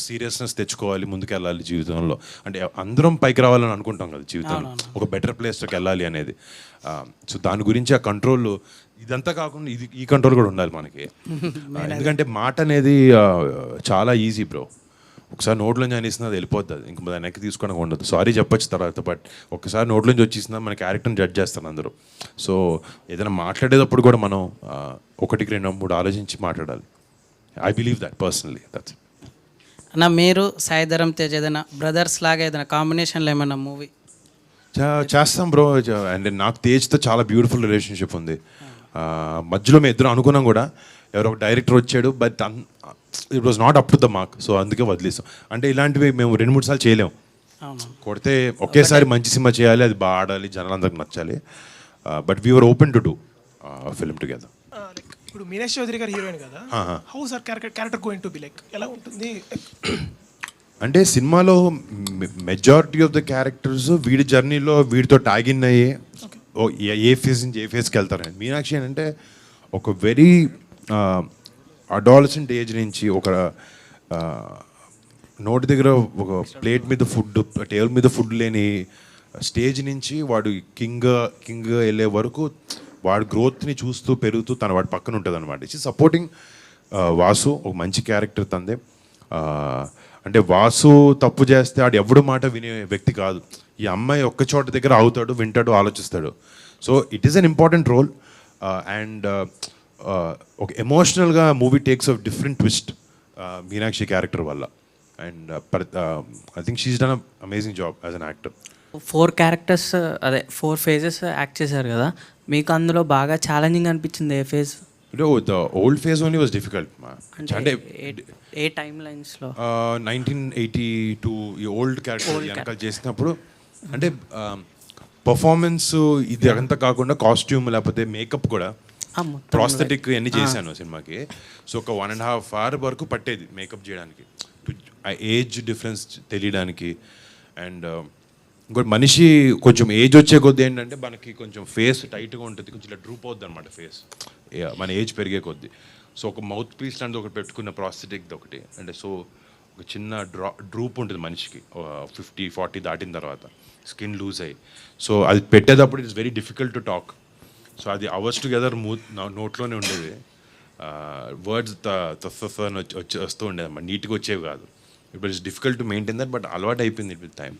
Seriousness తెచ్చుకోవాలి ముందుకెళ్ళాలి జీవితంలో. అంటే అందరం పైకి రావాలని అనుకుంటాం కదా జీవితంలో. ఒక బెటర్ ప్లేస్లోకి వెళ్ళాలి అనేది. సో దాని గురించి ఆ కంట్రోల్ ఇదంతా కాకుండా ఇది ఈ కంట్రోల్ కూడా ఉండాలి మనకి. ఎందుకంటే మాట అనేది చాలా ఈజీ బ్రో ఒకసారి నోట్లోంచి అనిస్తున్నా అది వెళ్ళిపోద్ది అది. ఇంక వెనక్కి తీసుకోవడం ఉండదు. సారీ చెప్పొచ్చు తర్వాత బట్ ఒకసారి నోట్లోంచి వచ్చేసిందా మన క్యారెక్టర్ని జడ్జ్ చేస్తారు అందరూ. సో ఏదైనా మాట్లాడేటప్పుడు కూడా మనం ఒకటికి రెండు మూడు ఆలోచించి మాట్లాడాలి. I believe that personally that's అన్న మీరు సాయిధరం తేజ్ ఏదైనా బ్రదర్స్ లాగా ఏదైనా కాంబినేషన్లో ఏమైనా మూవీ చేస్తాం బ్రో అండ్ నాకు తేజ్తో చాలా బ్యూటిఫుల్ రిలేషన్షిప్ ఉంది. మధ్యలో మేము ఇద్దరు అనుకున్నాం కూడా. ఎవరో ఒక డైరెక్టర్ వచ్చాడు but it was not up to the mark so అందుకే వదిలేసాం. అంటే ఇలాంటివి మేము రెండు మూడు సార్లు చేయలేం. అవును. కొడితే ఒకేసారి మంచి సినిమా చేయాలి అది బాగా ఆడాలి జనాలందరికి నచ్చాలి. But we are open to do film together ఇప్పుడు మీనేష్ చౌదరి గారు హీరోయిన్ కదా how sir character character going to be like ఎలా ఉంటుంది? అంటే సినిమాలో మెజారిటీ ఆఫ్ ద క్యారెక్టర్స్ వీడి జర్నీలో వీడితో టాగిన్ అయ్యి ఓ ఏ- ఫేజ్ నుంచి ఏ ఫేజ్కి వెళ్తారని మీనాక్షి అంటే ఒక వెరీ అడాలసెంట్ ఏజ్ నుంచి ఒక నోటి దగ్గర ఒక ప్లేట్ మీద ఫుడ్ టేబుల్ మీద ఫుడ్ లేని స్టేజ్ నుంచి వాడు కింగ్ కింగ్ వెళ్ళే వరకు వాడి గ్రోత్ని చూస్తూ పెరుగుతూ తన వాడి పక్కన ఉంటుంది అనమాట ఇట్స్ సపోర్టింగ్ వాసు ఒక మంచి క్యారెక్టర్ తందే. Uh, అంటే వాసు తప్పు చేస్తే ఆడు ఎవడు మాట వినే వ్యక్తి కాదు. ఈ అమ్మాయి ఒక్క చోట దగ్గర అవుతాడు వింటాడు ఆలోచిస్తాడు. So it is an important role and ఒక ఎమోషనల్గా movie takes off different twist Meenakshi character వల్ల. And I think she's done amazing job as an actor four characters అదే ఫోర్ ఫేజెస్ యాక్ట్ చేశారు కదా. మీకు అందులో బాగా ఛాలెంజింగ్ అనిపించింది ఏ phase? The old phase only was difficult అంటే ఏ- టైం లైన్స్లో నైన్టీన్ ఎయిటీ టూ ఈ ఓల్డ్ క్యారెక్టర్ వెనకాల చేసినప్పుడు అంటే పర్ఫార్మెన్స్ ఇది అంతా కాకుండా కాస్ట్యూమ్ లేకపోతే మేకప్ కూడా ప్రాస్థెటిక్ అన్ని చేశాను సినిమాకి. సో ఒక వన్ అండ్ హాఫ్ అవర్ వరకు పట్టేది మేకప్ చేయడానికి. ఏజ్ డిఫరెన్స్ తెలియడానికి. అండ్ ఇంకోటి మనిషి కొంచెం ఏజ్ వచ్చే కొద్దీ ఏంటంటే మనకి కొంచెం ఫేస్ టైట్గా ఉంటుంది. కొంచెం ఇలా డ్రూప్ అవుద్ది అనమాట ఫేస్ మన ఏజ్ పెరిగే కొద్దీ. సో ఒక మౌత్ పీస్ లాంటిది ఒకటి పెట్టుకున్న ప్రాస్థెటిక్ ఒకటి. అంటే సో ఒక చిన్న డ్రా డ్రూప్ ఉంటుంది మనిషికి. ఫిఫ్టీ ఫార్టీ దాటిన తర్వాత. స్కిన్ లూజ్ అయ్యి. సో అది పెట్టేటప్పుడు it's very difficult to talk so అది అవర్స్ టుగెదర్ మూ నోట్లోనే ఉండేది. వర్డ్స్ వచ్చి వస్తూ ఉండేది అన్నమాట. నీట్గా వచ్చేవి కాదు. It is difficult to maintain that but అలవాటు అయిపోయింది విత్ టైం